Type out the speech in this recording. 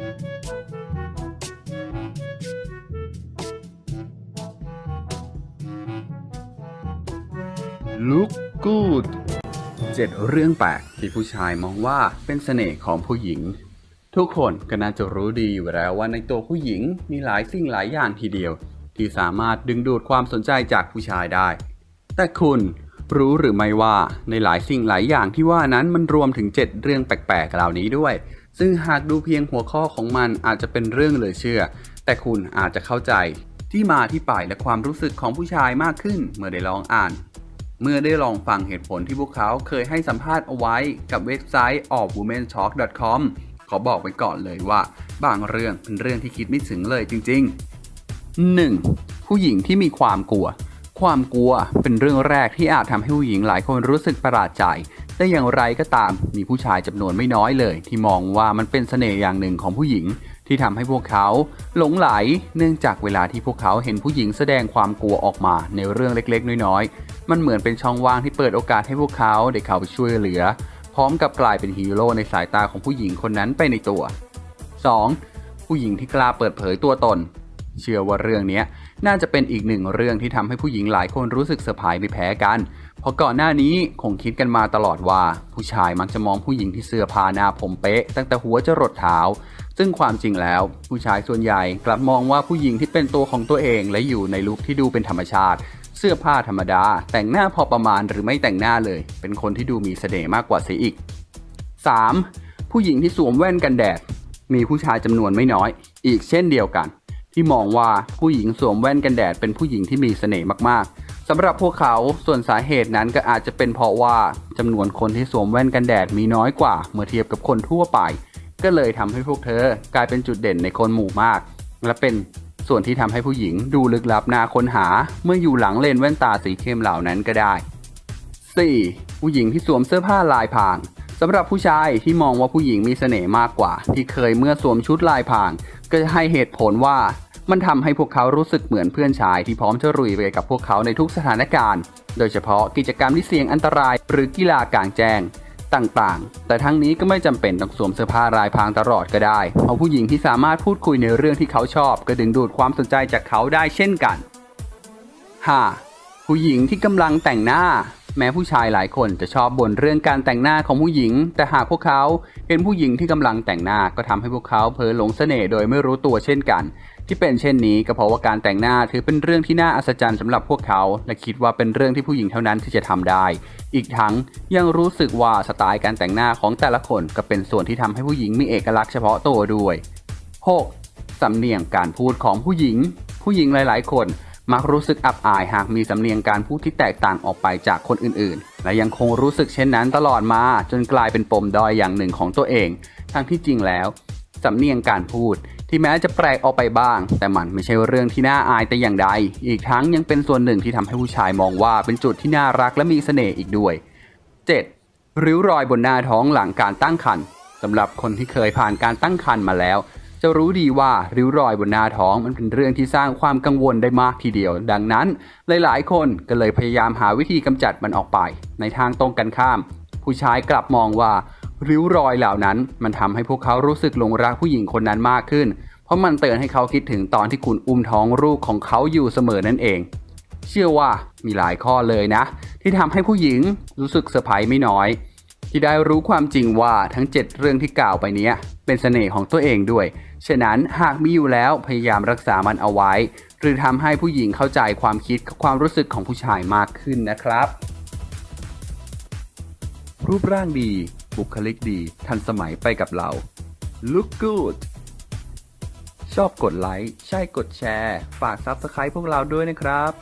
Look good เจ็ดเรื่องแปลกที่ผู้ชายมองว่าเป็นเสน่ห์ของผู้หญิง ทุกคนก็น่าจะรู้ดีอยู่แล้วว่าในตัวผู้หญิงมีหลายสิ่งหลายอย่างทีเดียว ที่สามารถดึงดูดความสนใจจากผู้ชายได้ แต่คุณรู้หรือไม่ว่าในหลายสิ่งหลายอย่างที่ว่านั้นมันรวมถึง 7 เรื่องแปลกๆเหล่านี้ด้วย ซึ่งหากดูเพียงหัวข้อของมันอาจจะเป็นเรื่องเหลือเชื่อ แต่คุณอาจจะเข้าใจ ที่มาที่ไปและความรู้สึกของผู้ชายมากขึ้นเมื่อได้ลองอ่าน เมื่อได้ลองฟังเหตุผลที่พวกเขาเคยให้สัมภาษณ์เอาไว้กับเว็บไซต์ ofwomentalk.com ขอบอกไว้ก่อนเลยว่า บางเรื่องเป็นเรื่องที่คิดไม่ถึงเลยจริง ๆ 1. ผู้หญิงที่มีความกลัว ความกลัวเป็นเรื่องแรกที่อาจทำให้ผู้หญิงหลายคนรู้สึกประหลาดใจ แต่อย่างไรก็ตาม มีผู้ชายจำนวนไม่น้อยเลย ที่มองว่ามันเป็นเสน่ห์อย่างหนึ่งของผู้หญิง ที่ทำให้พวกเขาหลงไหล เนื่องจากเวลาที่พวกเขาเห็นผู้หญิงแสดงความกลัวออกมาในเรื่องเล็กๆ น้อยๆ มันเหมือนเป็นช่องว่างที่เปิดโอกาสให้พวกเขาได้เข้าไปช่วยเหลือ พร้อมกับกลายเป็นฮีโร่ในสายตาของผู้หญิงคนนั้นไปในตัว 2. ผู้หญิงที่กล้าเปิดเผยตัวตน เชื่อว่าเรื่องนี้ น่าจะเป็นอีกหนึ่งเรื่องที่ทำให้ผู้หญิงหลายคนรู้สึกเซอร์ไพรส์ไม่แพ้กัน เพราะก่อนหน้านี้คงคิดกันมาตลอดว่า ผู้ชายมักจะมองผู้หญิงที่เสื้อผ้าหน้าผมเป๊ะ ตั้งแต่หัวจรดเท้า ซึ่งความจริงแล้ว ผู้ชายส่วนใหญ่กลับมองว่าผู้หญิงที่เป็นตัวของตัวเองและอยู่ในลุคที่ดูเป็นธรรมชาติเสื้อผ้าธรรมดา แต่งหน้าพอประมาณหรือไม่แต่งหน้าเลย เป็นคนที่ดูมีเสน่ห์มากกว่าเสียอีก 3. ผู้หญิงที่สวมแว่นกันแดด มีผู้ชายจำนวนไม่น้อย อีกเช่นเดียวกัน ที่มองว่าผู้หญิงสวมแว่นกันแดดเป็นผู้หญิงที่มีเสน่ห์มากๆสำหรับพวกเขาส่วนสาเหตุนั้นก็อาจจะเป็นเพราะว่าจำนวนคนที่สวมแว่นกันแดดมีน้อยกว่า เมื่อเทียบกับคนทั่วไป ก็เลยทำให้พวกเธอกลายเป็นจุดเด่นในคนหมู่มาก และเป็นส่วนที่ทำให้ผู้หญิงดูลึกลับน่าค้นหา เมื่ออยู่หลังเลนแว่นตาสีเข้มเหล่านั้นก็ได้ 4. ผู้หญิงที่สวมเสื้อผ้าลายพราง สำหรับผู้ชายที่มองว่าผู้หญิงมีเสน่ห์มากกว่า ที่เคยเมื่อสวมชุดลายพราง ก็จะให้เหตุผลว่ามันทำให้พวกเขารู้สึกเหมือนเพื่อนชายที่พร้อมจะรุยไปกับพวกเขาในทุกสถานการณ์ โดยเฉพาะกิจกรรมที่เสี่ยงอันตราย หรือกีฬากลางแจ้งต่างๆ แต่ทั้งนี้ก็ไม่จำเป็นต้องสวมเสื้อผ้าลายพรางตลอดก็ได้ เพราะผู้หญิงที่สามารถพูดคุยในเรื่องที่เขาชอบ ก็ดึงดูดความสนใจจากเขาได้เช่นกัน 5. ผู้หญิงที่กำลังแต่งหน้า แม้ผู้ชายหลายคนจะชอบบ่นเรื่องการแต่งหน้าของผู้หญิง แต่หากพวกเขาเห็นผู้หญิงที่กำลังแต่งหน้าก็ทำให้พวกเขาเผลอหลงเสน่ห์โดยไม่รู้ตัวเช่นกัน ที่เป็นเช่นนี้ก็เพราะว่าการแต่งหน้าถือเป็นเรื่องที่น่าอัศจรรย์สำหรับพวกเขา และคิดว่าเป็นเรื่องที่ผู้หญิงเท่านั้นที่จะทำได้ อีกทั้งยังรู้สึกว่าสไตล์การแต่งหน้าของแต่ละคนก็เป็นส่วนที่ทำให้ผู้หญิงมีเอกลักษณ์เฉพาะตัวด้วย 6. สำเนียงการพูดของผู้หญิง ผู้หญิงหลาย ๆ คน มักรู้สึกอับอายหากมีสำเนียงการพูดที่แตกต่างออกไปจากคนอื่นๆ และยังคงรู้สึกเช่นนั้นตลอดมาจนกลายเป็นปมด้อยอย่างหนึ่งของตัวเอง ทั้งที่จริงแล้วสำเนียงการพูดที่แม้จะแปลกออกไปบ้าง แต่มันไม่ใช่เรื่องที่น่าอายแต่อย่างใด อีกทั้งยังเป็นส่วนหนึ่งที่ทำให้ผู้ชายมองว่าเป็นจุดที่น่ารักและมีเสน่ห์อีกด้วย 7. ริ้วรอยบนหน้าท้องหลังการตั้งครรภ์สำหรับคนที่เคยผ่านการตั้งครรภ์มาแล้ว จะรู้ดีว่าริ้วรอยบนหน้าท้องมันเป็นเรื่องที่สร้างความกังวลได้มากทีเดียว ดังนั้น หลายๆ คนก็เลยพยายามหาวิธีกำจัดมันออกไป ในทางตรงกันข้าม ผู้ชายกลับมองว่าริ้วรอยเหล่านั้น มันทำให้พวกเขารู้สึกหลงรักผู้หญิงคนนั้นมากขึ้น เพราะมันเตือนให้เขาคิดถึงตอนที่คุณอุ้มท้องลูกของเขาอยู่เสมอนั่นเอง เชื่อว่ามีหลายข้อเลยนะ ที่ทำให้ผู้หญิงรู้สึกเซอร์ไพรส์ไม่น้อย ที่ได้รู้ความจริงว่าทั้ง 7 เรื่องที่กล่าวไปเนี้ย เป็นเสน่ห์ของตัวเองด้วย ฉะนั้นหากมีอยู่แล้วพยายามรักษามันเอาไว้ หรือทำให้ผู้หญิงเข้าใจความคิดความรู้สึกของผู้ชายมากขึ้นนะครับ รูปร่างดี บุคลิกดี ทันสมัยไปกับเรา look good ชอบกดไลค์ ใช่กดแชร์ ฝาก Subscribe พวกเราด้วยนะครับ